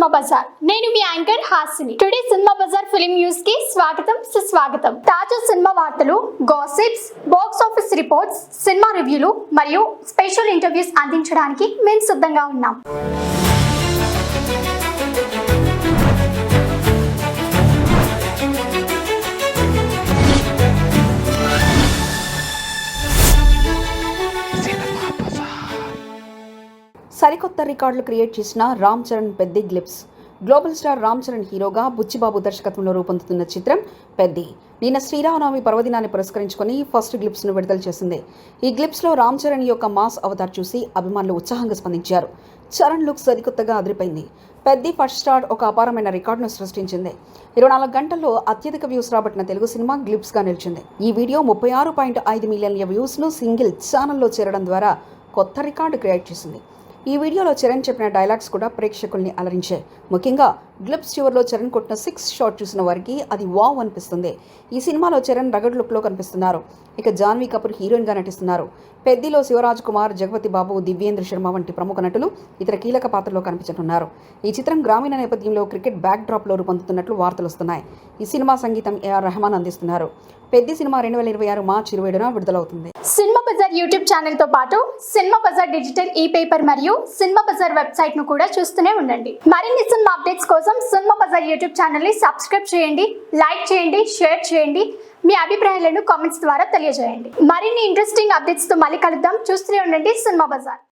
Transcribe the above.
Cinema Bazaar. నేను మీ anchor Hasini. Today cinema Bazaar film న్యూస్కి స్వాగతం సుస్వాగతం. తాజా సినిమా వార్తలు gossips box office reports cinema రివ్యూలు మరియు స్పెషల్ ఇంటర్వ్యూస్ అందించడానికి మేము సిద్ధంగా ఉన్నాం. సరికొత్త రికార్డులు క్రియేట్ చేసిన Ram Charan Peddi glimpse. Global star Ram Charan హీరోగా బుచ్చిబాబు దర్శకత్వంలో రూపొందుతున్న చిత్రం పెద్ది. నిన్న శ్రీరామనవమి పర్వదినాన్ని పురస్కరించుకొని ఫస్ట్ గ్లిప్స్ను విడుదల చేసింది. ఈ గ్లిప్స్లో రామ్ చరణ్ యొక్క మాస్ అవతార్ చూసి అభిమానులు ఉత్సాహంగా స్పందించారు. చరణ్ లుక్ సరికొత్తగా అదిరిపోయింది. పెద్ది ఫస్ట్ స్టార్ ఒక అపారమైన రికార్డును సృష్టించింది. ఇరవై నాలుగు గంటల్లో అత్యధిక వ్యూస్ రాబట్టిన తెలుగు సినిమా గ్లిప్స్గా నిలిచింది. ఈ వీడియో ముప్పై ఆరు పాయింట్ ఐదు మిలియన్ల వ్యూస్ను సింగిల్ ఛానల్లో చేరడం ద్వారా కొత్త రికార్డు క్రియేట్ చేసింది. ఈ వీడియోలో చరణ్ చెప్పిన డైలాగ్స్ కూడా ప్రేక్షకుల్ని అలరించాయి. ముఖ్యంగా గ్లిప్స్ చివరిలో చరణ్ కొట్టిన సిక్స్ షాట్ చూసిన వారికి అది వావ్ అనిపిస్తుంది. ఈ సినిమాలో చరణ్ రగడ్ లుక్లో కనిపిస్తున్నారు. ఇక జాన్వీ కపూర్ హీరోయిన్గా నటిస్తున్నారు. పెద్దిలో శివరాజ్ కుమార్ జగపతి బాబు దివ్యేంద్ర శర్మ వంటి ప్రముఖ నటులు ఇతర కీలక పాత్రలో కనిపించనున్నారు. ఈ చిత్రం గ్రామీణ నేపథ్యంలో క్రికెట్ బ్యాక్ డ్రాప్లో రూపొందుతున్నట్లు వార్తలు వస్తున్నాయి ఈ సినిమా సంగీతం ఏఆర్ రెహమాన్ అందిస్తున్నారు. పెద్ది సినిమా రెండు వేల ఇరవై ఆరు మార్చి ఇరవై ఏడున విడుదలవుతుంది. సినిమా బజార్ యూట్యూబ్ ఛానల్తో పాటు cinema Bazaar digital e paper మరియు సినిమా బజార్ వెబ్సైట్ను కూడా చూస్తూనే ఉండండి. మరిన్ని సినిమా అప్డేట్స్ కోసం సినిమా బజార్ యూట్యూబ్ ఛానల్ని సబ్స్క్రైబ్ చేయండి లైక్ చేయండి షేర్ చేయండి. మీ అభిప్రాయాలను కామెంట్స్ ద్వారా తెలియజేయండి. మరిన్ని ఇంట్రెస్టింగ్ అప్డేట్స్తో మళ్ళీ కలుద్దాం. చూస్తూనే ఉండండి సినిమా బజార్.